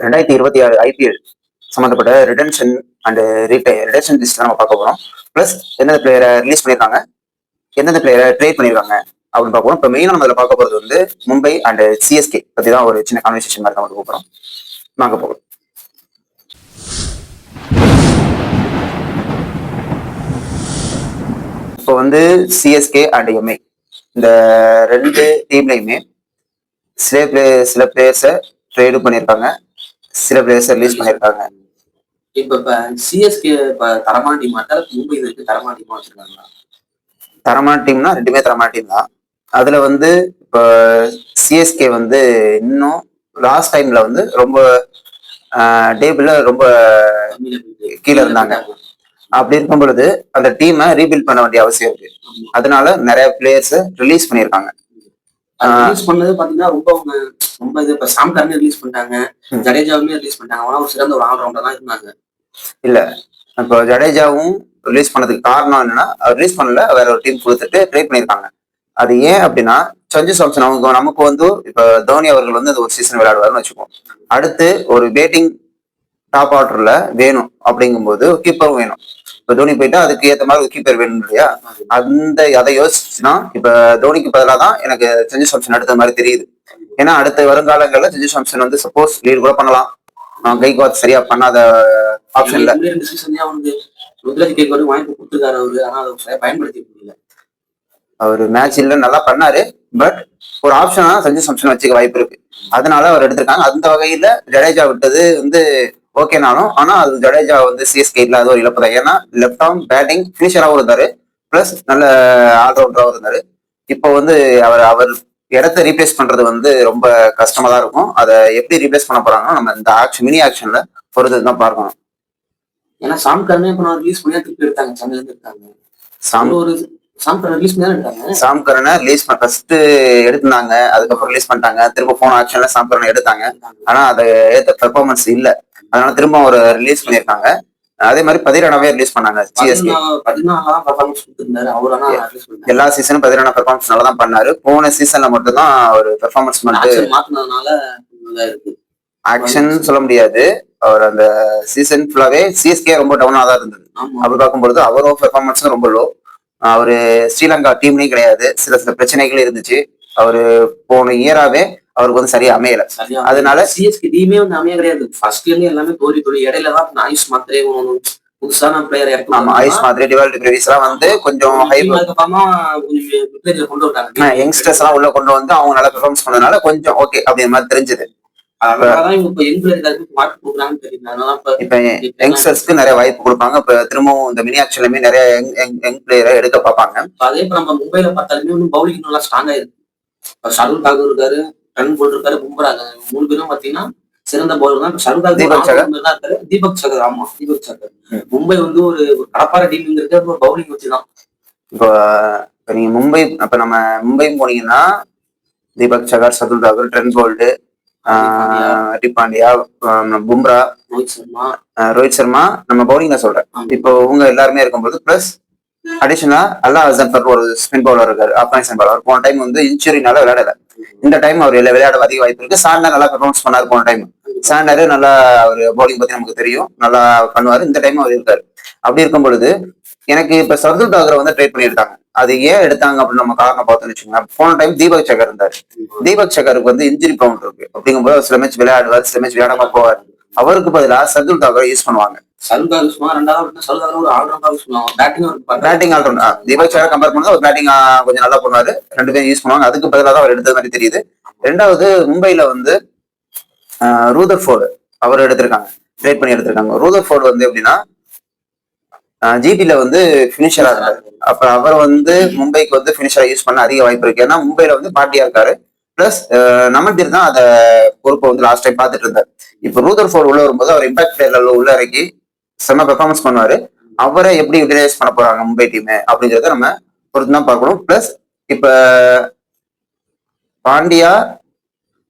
ரெண்டாயிரத்தி இருபத்தி ஆறு ஐபிஎல் சம்மந்தப்பட்ட ரிடன்ஷன் அண்ட் ரீட்டை ரிடன்ஷன் லிஸ்ட் நம்ம பார்க்க போகிறோம் ப்ளஸ் எந்தெந்த பிளேயரை ரிலீஸ் பண்ணியிருக்காங்க? எந்தெந்த பிளேயரை ட்ரேட் பண்ணியிருக்காங்க? அப்படின்னு பார்க்க போகிறோம் இப்போ மெயினாக நம்ம இதில் பார்க்க போகிறது வந்து மும்பை அண்ட் சிஎஸ்கே பற்றி தான் ஒரு சின்ன கான்வர்சேஷன் மாதிரி நம்ம போகிறோம் நாங்கள் போகிறோம் இப்போ வந்து சிஎஸ்கே அண்ட் எம்ஐ இந்த ரெண்டு டீம்லையுமே சில பிளே சில பிளேயர்ஸை ட்ரேடும் பண்ணியிருக்காங்க. சில பிளேயர்ஸை ரிலீஸ் பண்ணியிருக்காங்க இப்ப இப்ப சிஎஸ்கே இப்ப தரமான டீம் மும்பை இதுக்கு தரமான டீமா வச்சிருக்காங்களா தரமான டீம்னா ரெண்டுமே தரமான டீம் தான் அதுல வந்து இப்போ சிஎஸ்கே வந்து இன்னும் லாஸ்ட் டைம்ல வந்து ரொம்ப டேபிள்ல ரொம்ப. கீழ இருந்தாங்க. அப்படி இருக்கும் பொழுது அந்த டீமை ரீபில்ட் பண்ண வேண்டிய அவசியம் இருக்கு. அதனால நிறைய பிளேயர்ஸ் ரிலீஸ் பண்ணியிருக்காங்க. ரிலீஸ் பண்ணது பாத்தீங்கன்னா ரொம்ப ரொம்ப இது இப்ப சாம்கார்னே ரிலீஸ் பண்ணிட்டாங்க. ஜடேஜாவுமே ரிலீஸ் பண்ணிட்டாங்க. அவனா ஒரு சிறந்த ஒரு ஆல்ரவுண்டர் தான் இருந்தாங்க. இல்ல. இப்போ ஜடேஜாவும் ரிலீஸ் பண்ணதுக்கு காரணம் என்னன்னா ரிலீஸ் பண்ணல வேற ஒரு டீம் கொடுத்துட்டு ட்ரை பண்ணியிருக்காங்க. அது ஏன் அப்படின்னா சஞ்சு சாம்சன் அவங்க நமக்கு வந்து இப்போ தோனி அவர்கள் வந்து ஒரு சீசன் விளையாடுவாருன்னு வச்சுக்கோம் அடுத்து ஒரு பேட்டிங் டாப் ஆர்டர்ல வேணும் அப்படிங்கும்போது கீப்பரும் வேணும். இப்போ தோனி போயிட்டா அதுக்கு ஏத்த மாதிரி ஒரு கீப்பர் வேணும் இல்லையா? அந்த அதை யோசிச்சுன்னா இப்ப தோனிக்கு பதிலாக தான் எனக்கு சஞ்சு சாம்சன் அடுத்த மாதிரி தெரியுது. ஏன்னா அடுத்த வருங்காலங்கள்ல சஞ்சு சாம்சன் வந்து சப்போஸ் லீட் கூட பண்ணலாம். கைக்வாத் சரியா பண்ணாத ஆப்ஷன் இல்ல. இந்த ரெண்டு சீசன்லயே அவனுக்கு ருத்ராஜ் கேக் வாய்ப்பு கொடுத்துருக்காரு அவரு. ஆனா அதை சரியா பயன்படுத்தி முடியல. அவர் மேட்ச் இல்ல நல்லா பண்ணாரு. பட் ஒரு ஆப்ஷனா சஞ்சு சாம்சன் வச்சுக்க வாய்ப்பு இருக்கு. அதனால அவர் எடுத்திருக்காங்க. அந்த வகையில ஜடேஜா விட்டது வந்து ஓகேனாலும் ஆனா அது ஜடேஜா வந்து சிஎஸ்கே இல்லாத ஒரு இழப்பு தான். ஏன்னா லெஃப்ட் ஆர்ம் பேட்டிங் ஃபினிஷராகவும் இருந்தாரு. பிளஸ் நல்ல ஆல்ரவுண்டராகவும் இருந்தாரு. இப்போ வந்து அவர் அவர் இடத்த ரீப்ளேஸ் பண்றது வந்து ரொம்ப கஷ்டமா தான் இருக்கும். அதை எப்படி ரீப்ளேஸ் பண்ண போறாங்கன்னா நம்ம இந்த ஆக்ஷன் மினி ஆக்ஷன்ல பொறுத்து தான் பார்க்கணும். ஏன்னா சாம்கார்னே இப்ப நான் ரிலீஸ் பண்ணி திருப்பி எடுத்தாங்க. சென்னையில இருந்து எடுத்தாங்க. சாம் ஒரு சாம்கார் ரிலீஸ் பண்ணி எடுத்தாங்க? சாம்கரனை ரிலீஸ் பண்ண ஃபர்ஸ்ட் எடுத்தாங்க அதுக்கப்புறம் ரிலீஸ் பண்ணிட்டாங்க. திரும்ப போன ஆக்ஷன்ல சாம்கரனை எடுத்தாங்க. ஆனா அது ஏத்த பெர்ஃபார்மன்ஸ் இல்ல. அதனால திரும்ப ஒரு ரிலீஸ் பண்ணியிருக்காங்க. அதே மாதிரி பதிரானாவே ரிலீஸ் பண்ணாங்க. சிஎஸ்கே எல்லா சீசனும் பதிரானா பெர்ஃபார்மன்ஸ் நல்லா தான் பண்ணாரு. போன சீசன்ல மட்டும் தான் ஒரு பெர்ஃபார்மன்ஸ் மட்டும் ஆக்ஷன் சொல்ல முடியாது. அவர் அந்த சீசன் ஃபுல்லாவே சிஎஸ்கே ரொம்ப டவுனா தான் இருந்தது. அப்படி பார்க்கும்பொழுது அவரும் பெர்ஃபார்மன்ஸும் ரொம்ப லோ அவரு ஸ்ரீலங்கா டீம்லயும் கிடையாது. சில சில பிரச்சனைகள் இருந்துச்சு. அவரு போன இயராவே அவருக்கு வந்து சரியா அமையல. சரியா அதனால- சிஎஸ்கே டீமே வந்து அமைய கிடையாது. ஃபர்ஸ்ட் இயர்ல எல்லாமே தோல்வி தோல்வி இடையில தான் ஆயுஷ் மாத்திரே புதுசான பிளேயர் ஆமா ஆயுஷ் மாதிரி டிவால்டி பிரேவிஸ் எல்லாம் வந்து கொஞ்சம் ஹைப் அதுக்கப்புறமா கொஞ்சம் கொண்டு வந்தாங்க. யங்ஸ்டர்ஸ் எல்லாம் உள்ள கொண்டு வந்து அவங்க நல்லா பெர்ஃபார்மன்ஸ் பண்ணதுனால கொஞ்சம் ஓகே அப்படிங்கிற மாதிரி தெரிஞ்சது. யங்ஸ்டர்ஸ்க்கு நிறைய வாய்ப்பு கொடுப்பாங்க. இப்ப திரும்பவும் இந்த மினி ஆக்ஷன்லயுமே நிறைய யங் பிளேயரை எடுக்க பார்ப்பாங்க. அதே இப்ப நம்ம மும்பைல பார்த்தாலுமே பவுலிங் நல்லா ஸ்ட்ராங்கா இருக்கு. ஷருல் தாக்கூர் இருக்காரு. ரன் போல் இருக்காரு பும்ரா மூணு பேரும் பாத்தீங்கன்னா சிறந்த பவுலர் தான். தான் இருக்காரு தீபக் சகர் ஆமா தீபக் சகர். மும்பை வந்து ஒரு ஒரு கடப்பார டீம் இருக்கு பவுலிங் வச்சுதான். இப்போ இப்ப நீங்க மும்பை அப்ப நம்ம மும்பை போனீங்கன்னா தீபக் சகர் சதுல் தாகூர் ட்ரென் போல்டு ஹரிப் பாண்டியா பும்ரா ரோஹித் சர்மா. ரோஹித் சர்மா நம்ம பவுலிங்ல சொல்றேன். இப்போ இவங்க எல்லாருமே இருக்கும்போது பிளஸ் அடிஷனலா அல்லா அசன்பர் ஒரு ஸ்பின் பவுலர் இருக்காரு. ஆப்கானிஸ்தான் பவுலர் போன டைம் வந்து இன்ஜுரினால விளையாடல. இந்த டைம் அவர் விளையாட அதிக வாய்ப்பு இருக்கு. சாண்டர் நல்லா பெர்ஃபார்மன்ஸ் பண்ணாரு போன டைம் சாண்டர் நல்லா அவர் பவுலிங் பத்தி நமக்கு தெரியும். நல்லா பண்ணுவாரு. இந்த டைம் அவர் இருக்காரு. அப்படி இருக்கும் பொழுது எனக்கு இப்ப சர்துல் டாகரை வந்து ட்ரேட் பண்ணியிருக்காங்க. அது ஏன் எடுத்தாங்க அப்படின்னு நம்ம காரணம் பார்த்தோம்னு வச்சுக்கோங்க. போன டைம் தீபக் சகர் இருந்தாரு. தீபக் சகருக்கு வந்து இன்ஜுரி பவுண்ட் இருக்கு. அப்படிங்கும்போது சில மேட்ச் விளையாடுவார் சில மேட்ச் விளையாடாம போவார். அவருக்கு பதிலா சர்துல் டாகரை யூஸ் பண்ணுவாங்க. சருல் தாக்கூர் சும்மா ரெண்டாவது சருல் தாக்கூர் ஒரு ஆல்ரவுண்டர் சொல்லுவாங்க. பேட்டிங் பேட்டிங் ஆல்ரவுண்டர் தீபக் சகர் கம்பேர் பண்ணா அவர் பேட்டிங் கொஞ்சம் நல்லா பண்ணுவாரு ரெண்டு பேரும் யூஸ் பண்ணுவாங்க. அதுக்கு பதிலாக தான் அவர் எடுத்தது மாதிரி தெரியுது. ரெண்டாவது மும்பைல வந்து ரூதர் ஃபோர்டு அவர் எடுத்திருக்காங்க. ட்ரேட் பண்ணி எடுத்திருக்காங்க. ரூதர் ஃபோர்டு வந்து எப்படின்னா ஜிடில வந்து ஃபினிஷரா இருந்தாரு. அப்ப அவர் வந்து மும்பைக்கு வந்து ஃபினிஷரா யூஸ் பண்ண அதிக வாய்ப்பு இருக்கு. ஏன்னா மும்பைல வந்து பாட்டியா இருக்காரு. பிளஸ் நமந்தீர் தான் அதை பொறுப்பை வந்து லாஸ்ட் டைம் பார்த்துட்டு இருந்தார். இப்ப ரூதர் ஃபோர்டு உள்ள வரும்போது அவர் இம்பாக்ட் பிளேயர்ல உள்ள இறக்கி செம்ம பெர்ஃபார்மன்ஸ் பண்ணுவாரு. அவரை எப்படி யூட்டிலைஸ் பண்ண போறாங்க மும்பை டீம் அப்படிங்கிறத நம்ம பொறுத்து தான் பார்க்கணும். பிளஸ் இப்ப பாண்டியா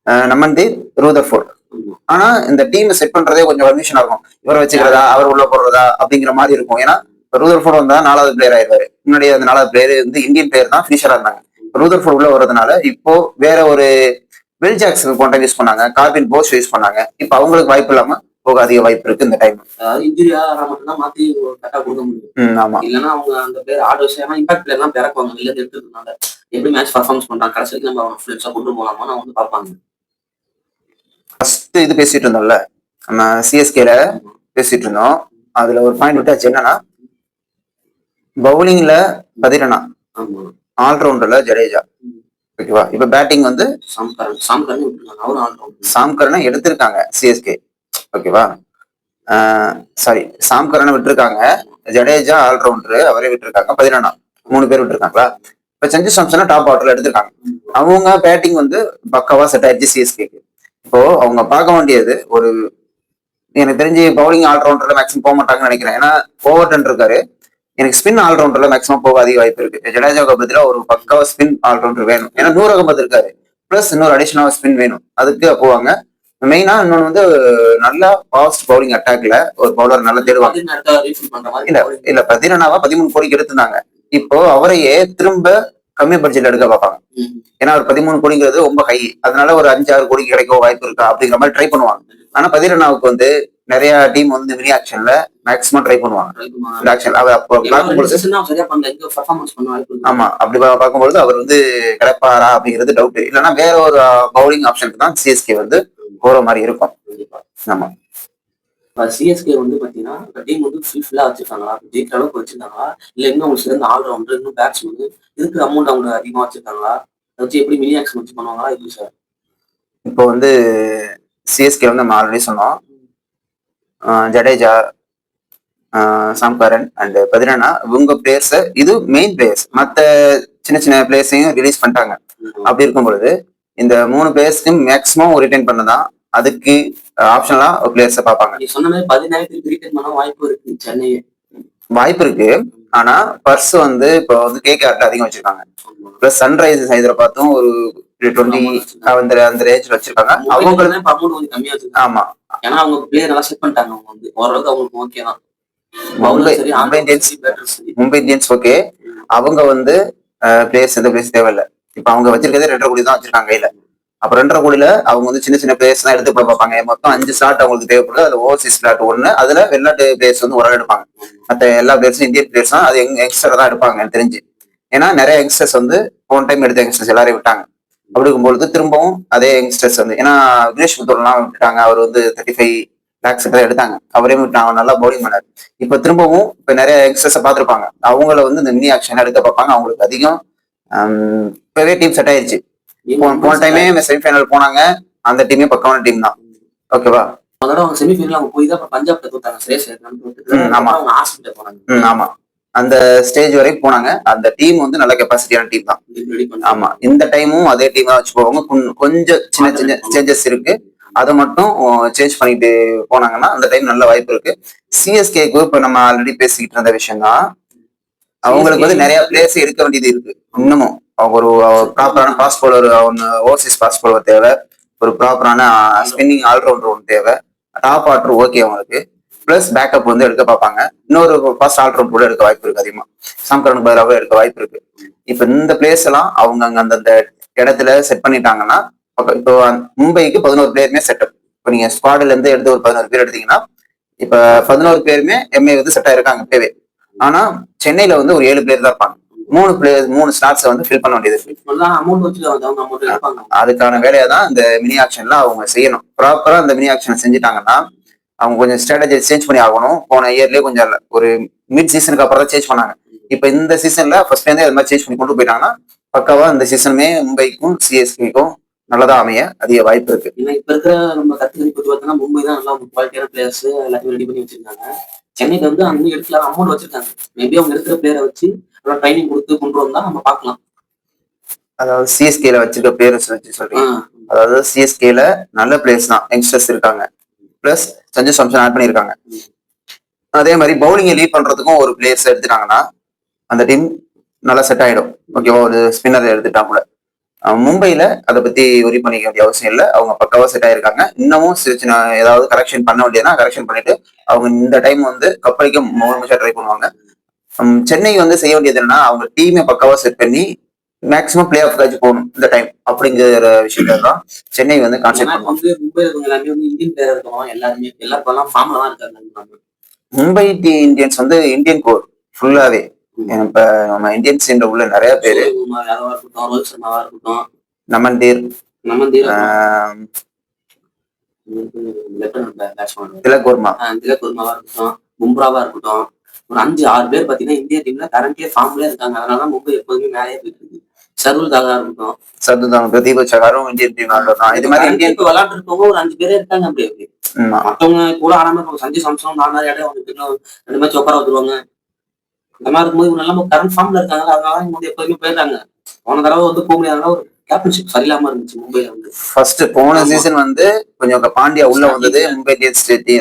அஹ், ரூதர் ரூதர்ஃபோர்ட். ஆனா இந்த டீம் செட் பண்றதே கொஞ்சம் கன்ஃபியூஷனா இருக்கும். இவரை வச்சுக்கிறதா? அவர் உள்ள போடுறதா? அப்படிங்கிற மாதிரி இருக்கும். ஏன்னா ரூதர்ஃபோர்ட் வந்தா நாலாவது பிளேயர் ஆயிடுவாரு. முன்னாடி அந்த நாலாவது பிளேயர் வந்து இந்தியன் பிளேயர் தான் ஃபினிஷரா இருந்தாங்க. ரூதர்ஃபோர்ட் உள்ள வர்றதுனால இப்போ வேற ஒரு வில் ஜாக்சன் போன்ற யூஸ் பண்ணாங்க. கார்பின் போஸ் யூஸ் பண்ணாங்க. இப்போ அவங்களுக்கு வாய்ப்பு இல்லாம போக அதிக வாய்ப்பு இருக்கு இந்த டைம் இன்ஜுரி ஆகிறா மட்டும்தான் மாத்தி கரெக்டா கொடுக்க முடியும். ஆமா. இல்லைன்னா அவங்க அந்த பேர் ஆர்டர் விஷயம் இம்பாக்ட் பிளேயர் தான் பிறக்குவாங்க வெளில இருந்து எடுத்துருந்தாங்க எப்படி மேட்ச் பர்ஃபார்மன்ஸ் பண்றாங்க? கடைசி வரைக்கும் நம்ம ஃபிளிப்ஸா கொண்டு போலாமா நான் வந்து பார்ப்பாங்க. ஃபர்ஸ்ட் இது பேசிட்டு இருந்தோம்ல. நம்ம சிஎஸ்கேல பேசிட்டு இருந்தோம். அதுல ஒரு பாயிண்ட் விட்டாச்சு. என்னன்னா பவுலிங்ல பதிரனா ஆல்ரவுண்டர்ல ஜடேஜா. ஓகேவா இப்ப பேட்டிங் வந்து சாம்கரன். சாம்கரன் அவரும் ஆல்ரவுண்டர் சாம்கரனை எடுத்திருக்காங்க சிஎஸ்கே ஓகேவா? சாரி சாம்கரனை விட்டுருக்காங்க. ஜடேஜா ஆல்ரவுண்டர் அவரே விட்டுருக்காங்க. பதினொன்னா மூணு பேர் விட்டுருக்காங்களா? இப்போ சஞ்சு சாம்சனை டாப் ஆர்டர்ல எடுத்திருக்காங்க. அவங்க பேட்டிங் வந்து பக்காவா செட் ஆயிடுச்சு சிஎஸ்கேக்கு இப்போ அவங்க பார்க்க வேண்டியது ஒரு எனக்கு தெரிஞ்சு பவுலிங் ஆல்ரவுண்டர்ல மேக்ஸிமம் போக மாட்டாங்கன்னு நினைக்கிறேன். ஏன்னா ஓவர்டன் இருக்காரு. எனக்கு ஸ்பின் ஆல்ரவுண்டர்ல மேக்ஸிமம் போக அதிக வாய்ப்பு இருக்கு. ஜடேஜாவுக்கு பதிலா ஒரு பக்காவா ஸ்பின் ஆல்ரவுண்டர் வேணும். ஏன்னா நூறு அகமது இருக்காரு. பிளஸ் இன்னொரு அடிஷனல் ஸ்பின் வேணும். அதுக்கு போவாங்க. மெயினா இன்னொன்னு வந்து நல்லா ஃபாஸ்ட் பவுலிங் அட்டாக்ல ஒரு பவுலர் நல்லா தேடுவாங்க. ரீஃபில் பண்ற மாதிரி இல்ல இல்ல பதினொன்னாவா பதிமூணு கோடிக்கு எடுத்திருந்தாங்க. இப்போ அவரையே திரும்ப கம்மி பட்ஜெட்ல எடுக்க பார்ப்பாங்க. ஏன்னா ஒரு பதிமூணு கோடிங்கிறது ரொம்ப ஹை அதனால ஒரு அஞ்சு ஆறு கோடிக்கு கிடைக்க வாய்ப்பு இருக்கா அப்படிங்கிற மாதிரி ட்ரை பண்ணுவாங்க. ஆனா பதினொன்னாவுக்கு வந்து நிறைய டீம் வந்து மினி ஆக்ஷன்ல மேக்ஸிமம் ட்ரை பண்ணுவாங்க. ஆமா அப்படி பார்க்கும்பொழுது அவர் வந்து கிடைப்பாரா? அப்படிங்கிறது டவுட் இல்லைன்னா வேற ஒரு பவுலிங் ஆப்ஷனுக்கு தான் சிஎஸ்கே வந்து போற மாதிரி இருக்கும். ஆமா. இப்ப சிஎஸ்கே வந்து பாத்தீங்கன்னா இந்த டீம் வந்து ஃபுல்லா வச்சிருக்காங்களா? ஜெயிக்கிற அளவுக்கு வச்சிருக்காங்களா இல்ல இன்னும் அவங்க சிறந்த ஆல்ரவுண்டர் இன்னும் பேட்ஸ்மேன் இருக்கிற அமௌண்ட் அவங்க அதிகமா வச்சிருக்காங்களா? அதை வச்சு எப்படி மினி ஆக்ஷன் வச்சு பண்ணுவாங்களா? இது சார் இப்போ வந்து சிஎஸ்கே வந்து நம்ம ஆல்ரெடி சொன்னோம். ஜடேஜா சாம்கரன் அண்ட் பதினா இவங்க பிளேயர்ஸ் இது மெயின் பிளேயர்ஸ் மத்த சின்ன சின்ன பிளேயர்ஸையும் ரிலீஸ் பண்ணிட்டாங்க. அப்படி இருக்கும் பொழுது இந்த மூணு பிளேயர்ஸ்க்கும் மேக்ஸிமம் ரிட்டைன் பண்ணதான் அதுக்கு ஆப்ஷனலா பிளேயர்ஸை பார்ப்பாங்க. நீ சொன்ன மாதிரி பதினாயிரத்துக்கு ரீட்டைன் பண்ண வாய்ப்பு இருக்கு சென்னையே வாய்ப்பு இருக்கு. ஆனா பர்ஸ் வந்து இப்போ வந்து கேகேஆர்ல அதிகம் வச்சிருக்காங்க. பிளஸ் சன்ரைசர்ஸ் ஹைதராபாத்தும் ஒரு டுவெண்ட்டி அந்த அந்த ரேஞ்சில் வச்சிருக்காங்க. அவங்க அவங்களுக்கு அமௌண்ட் கொஞ்சம் கம்மியா வச்சிருக்காங்க. ஆமா. ஏன்னா அவங்க பிளேயர் நல்லா செட் பண்ணிட்டாங்க அவங்க வந்து. ஓரளவுக்கு அவங்களுக்கு ஓகே தான். Mumbai Mumbai Indians Mumbai Indians okay அவங்க வந்து பிளேயர்ஸ் எந்த பிளேயர்ஸ் தேவையில்ல. இப்ப அவங்க வச்சிருக்கதே ரெண்டரை கோடி தான் வச்சிருக்காங்க கையில. அப்ப ரெண்டரை கோடியில அவங்க வந்து சின்ன சின்ன பிளேயர்ஸ் தான் எடுத்து போய் பார்ப்பாங்க. மொத்தம் அஞ்சு ஸ்லாட் அவங்களுக்கு தேவைப்படுது. அதுல ஓவர்சீஸ் ஸ்லாட் ஒண்ணு அதுல வெளிநாட்டு பிளேயர்ஸ் வந்து ஒரு எடுப்பாங்க. மற்ற எல்லா பிளேயர்ஸும் இந்தியன் பிளேயர்ஸ் தான். அது யங்ஸ்டர் தான் எடுப்பாங்க எனக்கு தெரிஞ்சு. ஏன்னா நிறைய யங்ஸ்டர்ஸ் வந்து போன டைம் எடுத்த யங்ஸ்டர்ஸ் எல்லாரையும் விட்டாங்க. அப்படி இருக்கும்பொழுது திரும்பவும் அதே யங்ஸ்டர்ஸ் வந்து ஏன்னா விக்னேஷ் புத்தூர்லாம் விட்டாங்க அவர் வந்து தேர்ட்டி ஃபைவ் லேக்ஸ் தான் எடுத்தாங்க. அவரே விட்டாங்க. அவர் நல்லா பவுலிங் பண்ணாரு. இப்ப திரும்பவும் இப்ப நிறைய யங்ஸ்டர்ஸை பார்த்துருப்பாங்க. அவங்கள வந்து இந்த மினி ஆக்ஷன் எடுக்க பார்ப்பாங்க. அவங்களுக்கு அதிகம் ஹம், இப்பவே டீம் செட் ஆயிருச்சு. போன டைமே செமிஃபைனல் போனாங்க. அந்த டீமே பக்கமான டீம் தான். ஓகேவா முதல்ல அவங்க செமிஃபைனல் அவங்க போய் தான் பஞ்சாப்ல தோத்தாங்க சுரேஷ். ஆமா. அவங்க போனாங்க. ஆமா. அந்த ஸ்டேஜ் வரைக்கும் போனாங்க. அந்த டீம் வந்து நல்ல கெப்பாசிட்டியான டீம் தான். ஆமா. இந்த டைமும் அதே டீம் தான் வச்சு போவாங்க கொஞ்~ கொஞ்சம் சின்ன சின்ன சேஞ்சஸ் இருக்கு. அதை மட்டும் சேஞ்ச் பண்ணிட்டு போனாங்கன்னா அந்த டைம் நல்ல வாய்ப்பு இருக்கு. சிஎஸ்கேக்கு இப்ப நம்ம ஆல்ரெடி பேசிக்கிட்டு இருந்த விஷயம் தான் அவங்களுக்கு வந்து நிறைய பிளேயர்ஸ் எடுக்க வேண்டியது இருக்கு. இன்னமும். அவங்க ஒரு ப்ராப்பரான பாஸ் பவுலர் ஒன்று ஓவர்சீஸ் பாஸ் பவுலர் தேவை. ஒரு ப்ராப்பரான ஸ்பின்னிங் ஆல்ரவுண்டர் ஒன்று தேவை. டாப் ஆர்டர் ஓகே அவங்களுக்கு. பிளஸ் பேக்கப் வந்து எடுக்க பார்ப்பாங்க. இன்னொரு ஃபர்ஸ்ட் ஆல்ரவுண்டர் கூட எடுக்க வாய்ப்பு இருக்கு அதிகமா. சாம்கரனுக்கு பதிலாக எடுக்க வாய்ப்பு இருக்கு. இப்ப இந்த பிளேஸ் எல்லாம் அவங்க அங்க அந்தந்த இடத்துல செட் பண்ணிட்டாங்கன்னா இப்போ மும்பைக்கு பதினோரு பிளேயருமே செட்டப் இப்போ நீங்க ஸ்குவாட்ல இருந்து எடுத்து ஒரு பதினோரு பேர் எடுத்தீங்கன்னா இப்ப பதினோரு பேருமே எம்ஏ வந்து செட் ஆயிருக்காங்க இப்பவே. ஆனா சென்னையில வந்து ஒரு ஏழு பிளேயர் தான் இருப்பாங்க. மூணு பிளேயர் மூணு ஸ்லாட்ஸை வந்து ஃபில் பண்ண வேண்டியது. அதுக்கான வேலையை தான் இந்த மினி ஆக்ஷன்ல அவங்க செய்யணும். ப்ராப்பரா இந்த மினி ஆக்ஷன் செஞ்சுட்டாங்கன்னா அவங்க கொஞ்சம் ஸ்ட்ராட்டஜி சேஞ்ச் பண்ணி ஆகணும். போன இயர்லயே கொஞ்சம் ஒரு மிட் சீசனுக்கு அப்புறம் தான் சேஞ்ச் பண்ணாங்க. இப்ப இந்த சீசன்ல ஃபர்ஸ்ட்ல இருந்தே அது மாதிரி சேஞ்ச் பண்ணி கொண்டு போயிட்டாங்கன்னா பக்காவா இந்த சீசனுமே மும்பைக்கும் சிஎஸ்கேக்கும் நல்லதா அமைய அதிக வாய்ப்பு இருக்கு. ஏன்னா இப்ப இருக்கிற நம்ம கத்துக்கறி பத்தி பார்த்தோம்னா மும்பை தான் நல்லா குவாலிட்டியான பிளேயர்ஸ் எல்லாத்தையும் ரெடி பண்ணி வச்சிருக்காங்க. சென்னைக்கு வந்து அங்க எடுக்கல அமௌண்ட் வச்சிருக்காங்க. மேபி அவங்க இருக்கிற பிளேயரை வச்சு நல்லா ட்ரைனிங் கொடுத்து கொண்டு வந்தா நம்ம பார்க்கலாம். அதாவது சிஎஸ்கேல வச்சிருக்க பிளேயர்ஸ் வச்சு சொல்றீங்க அதாவது சிஎஸ்கேல நல்ல பிளேயர்ஸ் தான் யங்ஸ்டர்ஸ் இருக்காங்க. பிளஸ் சஞ்சு சாம்சன் ஆட் பண்ணியிருக்காங்க. அதே மாதிரி பவுலிங்கை லீட் பண்றதுக்கும் ஒரு பிளேயர்ஸ் எடுத்துட்டாங்கன்னா அந்த டீம் நல்லா செட் ஆயிடும். ஓகேவா ஒரு ஸ்பின்னர் எடுத்துட்டா கூட. அஹ் மும்பைல அதை பத்தி ஒரி பண்ணிக்க வேண்டிய அவசியம் இல்லை. அவங்க பக்காவா செட் ஆயிருக்காங்க. இன்னமும் சின்ன ஏதாவது கரெக்ஷன் பண்ண வேண்டியதுனா கரெக்ஷன் பண்ணிட்டு அவங்க இந்த டைம் வந்து கப்பலிக்க முழுமையா ட்ரை பண்ணுவாங்க. சென்னை வந்து செய்ய வேண்டியது என்னன்னா அவங்க டீமை பக்காவா செட் பண்ணி மேக்ஸிமம் பிளே ஆஃப் காச்சு போகணும் இந்த டைம் அப்படிங்கிற விஷயத்த தான் சென்னை வந்து கான்செப்ட் வந்து மும்பை எல்லாமே வந்து இந்தியன் பிளேயர் இருக்கவங்க எல்லாருமே எல்லா இப்பெல்லாம் ஃபார்ம்ல தான் இருக்காங்க மும்பை இந்தியன்ஸ் வந்து இந்தியன் கோர் ஃபுல்லாவே இப்ப நம்ம இந்தியன்ஸ் உள்ள நிறைய பேரு. இருக்கட்டும் ரோஹித் சர்மாவா இருக்கட்டும். நமன்தீர் நம்ம தீர ஆஹ், லெப்டினன்ட் பேட்ஸ்மேன் திலக் வர்மா. திலக் வர்மாவா இருக்கட்டும் பும்ராவா இருக்கட்டும். ஒரு அஞ்சு ஆறு பேர் பாத்தீங்கன்னா இந்தியா டீம்ல கரண்ட்லயே ஃபார்ம்ல இருக்காங்க. அதனால மும்பை எப்போதுமே மேலே போயிட்டு இருக்கு. சர்வல் தாகா இருக்கட்டும் சர்துதான் பிரதீப் சகாரும் இந்தியன் டீம் தான். இது மாதிரி இந்தியன் இப்ப விளையாட்டு இருக்கவங்க ஒரு அஞ்சு பேரே இருக்காங்க அப்படி அப்படி. மத்தவங்க கூட ஆடாம இருப்பாங்க சஞ்சய் சாம்சன் நாலு இடம் வந்து இன்னும் ரெண்டு மேட்ச் உட்கார வந்துருவாங்க. இந்த மாதிரி இருக்கும்போது இவங்க எல்லாம் கரண்ட் ஃபார்ம்ல இருக்காங்க. அதனால இவங்க வந்து எப்போதுமே போயிடுறாங்க. போன தடவை வந்து போக முடியாதனால ஒரு கேப்டன்ஷிப் சரியில்லாம இருந்துச்சு மும்பைல வந்து. ஃபர்ஸ்ட் போன சீசன் வந்து கொஞ்சம் பாண்டியா உள்ள வந்தது. மும்பை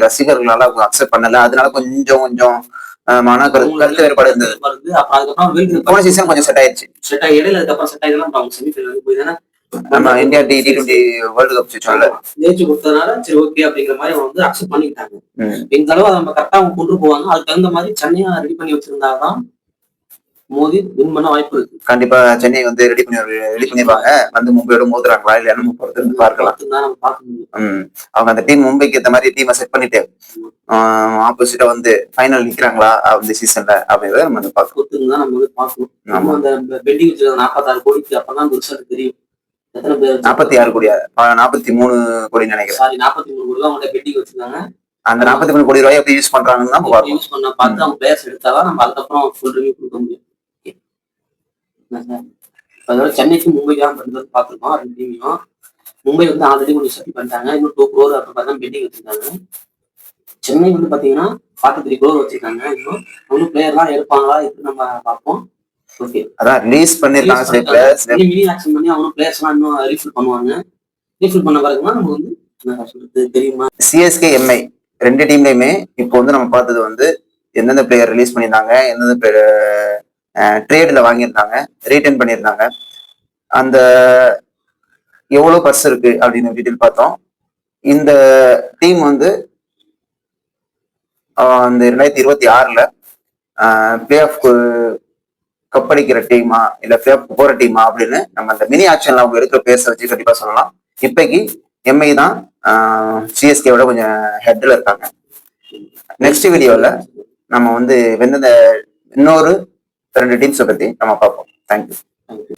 ரசிகர்களால அக்செப்ட் பண்ணல. அதனால கொஞ்சம் கொஞ்சம் மன கருத்து வேறுபாடு இருந்தது. போன சீசன் கொஞ்சம் செட் ஆயிடுச்சு செட் ஆகி இடையில அதுக்கப்புறம் செட் ஆகி தான் அவங்க செமிஃபைனல் வந்து போய் தானே நம்ம India T T twenty world cup சுவிச்சோம்ல ஜெயிச்சு கொடுத்ததுனால சரி ஓகே அப்படிங்கிற மாதிரி அவங்க வந்து அக்செப்ட் பண்ணிக்கிட்டாங்க. இந்த அதை நம்ம கரெக்டா அவங்க கொண்டு போவாங்க. அதுக்கு தகுந்த மாதிரி சென்னையா ரெடி பண்ணி வச்சிருந்தாதான் மோதி வின் பண்ண வாய்ப்பு இருக்கு. கண்டிப்பா சென்னை வந்து ரெடி பண்ணி ரெடி பண்ணிருப்பாங்க. வந்து மும்பையோட மோதுறாங்களா இல்ல நம்ம பொறுத்து பார்க்கலாம். நம்ம பார்க்க முடியும். அவங்க அந்த டீம் மும்பைக்கு ஏத்த மாதிரி டீமை செட் பண்ணிட்டு ஆப்போசிட்டா வந்து ஃபைனல் நிக்கிறாங்களா அந்த சீசன்ல அப்படின்றத நம்ம வந்து பார்க்கலாம். பொறுத்து தான் நம்ம வந்து பார்க்கணும். நம்ம அந்த பெட்டிங் வச்சிருக்க நாற்பத்தாறு கோடிக்கு அப்பதான் ரிசல்ட் தெரியும். நாற்பத்தி ஆறு கோடி நாற்பத்தி மூணு கோடி நினைக்கிறேன். சாரி நாற்பத்தி மூணு கோடி அவங்க பெட்டிங் வச்சிருக்காங்க. அந்த நாற்பத்தி மூணு கோடி ரூபாய் எப்படி யூஸ் பண்றாங்கன்னு தான் பார்க்கணும் யூஸ் பண்ண பார்த்து அவங்க பிளேயர்ஸ் எடுத்தாதான் நம்ம அதுக்கப்புறம் ஃபுல் ரிவ்யூ கொடுக்க முடியும். சார் அதோட சென்னைக்கு மும்பை தான் பேரும் பார்த்துருக்கோம் ரெண்டு டீமையும் மும்பை வந்து ஆல்ரெடி கொஞ்சம் செட்டில் பண்ணிட்டாங்க. இன்னும் டூ க்ரோர் அப்போ பார்த்தா பெட்டிங் வச்சிருக்காங்க. சென்னை வந்து பார்த்தீங்கன்னா ஃபார்ட்டி த்ரீ க்ரோர் வச்சிருக்காங்க. இன்னும் இன்னும் பிளேயர்லாம் எடுப்பாங்களா இப்படி நம்ம பார்ப்போம். ஓகே அதான் ரிலீஸ் பண்ணிருக்காங்க பிளேயர்ஸ் மினி ஆக்ஷன் பண்ணி அவங்க பிளேயர்ஸ்லாம் இன்னும் ரீஃபில் பண்ணுவாங்க. ரீஃபில் பண்ண பிறகுனா நம்ம வந்து என்ன சொல்றது தெரியுமா? சிஎஸ்கே எம்ஐ ரெண்டு டீம்லயுமே இப்போ வந்து நம்ம பார்த்தது வந்து எந்தெந்த பிளேயர் ரிலீஸ் பண்ணியிருந்தாங்க எந்தெந்த ட்ரேடில் வாங்கியிருந்தாங்க ரீட்டைன் பண்ணியிருந்தாங்க. அந்த எவ்வளோ பர்ஸ் இருக்கு அப்படின்னு டீட்டெயில் பார்த்தோம். இந்த டீம் வந்து அந்த ரெண்டாயிரத்தி இருபத்தி ஆறுல பிளே ஆஃப்க்கு கப்படிக்கிற டீமா இல்ல பிளே ஆஃப் போற டீமா அப்படின்னு நம்ம அந்த மினி ஆக்ஷன்ல அவங்க எடுக்கிற பேச வச்சு கண்டிப்பா சொல்லலாம். இப்போக்கி எம்ஐ தான் சிஎஸ்கேவோட கொஞ்சம் ஹெட்ல இருக்காங்க. நெக்ஸ்ட் வீடியோவில் நம்ம வந்து வெந்தந்த இன்னொரு ரெண்டு டீம்ஸை பற்றி நம்ம பார்ப்போம். Thank you thank you